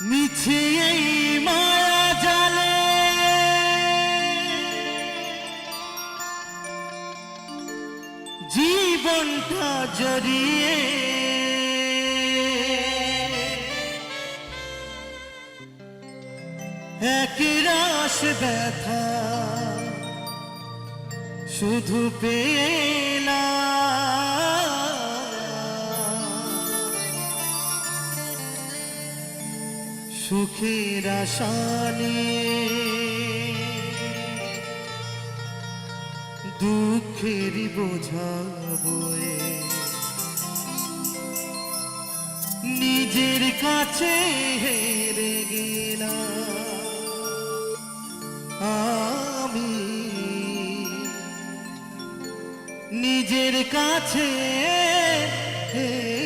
মিছিয়ে মায়া জালে। জীবনটা জড়িয়ে এক রাস ব্যথা শুধু পেলা সুখের আশানে। দুঃখেরই বোঝাবয়ে নিজের কাছে হেরে গেলাম। আমি নিজের কাছে হেরে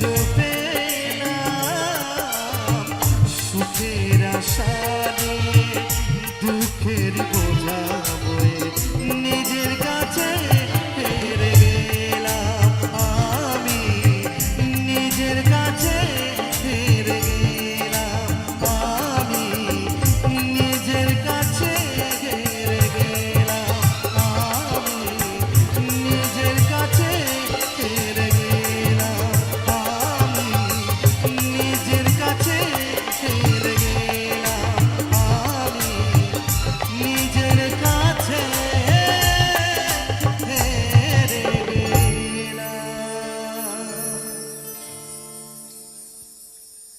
to be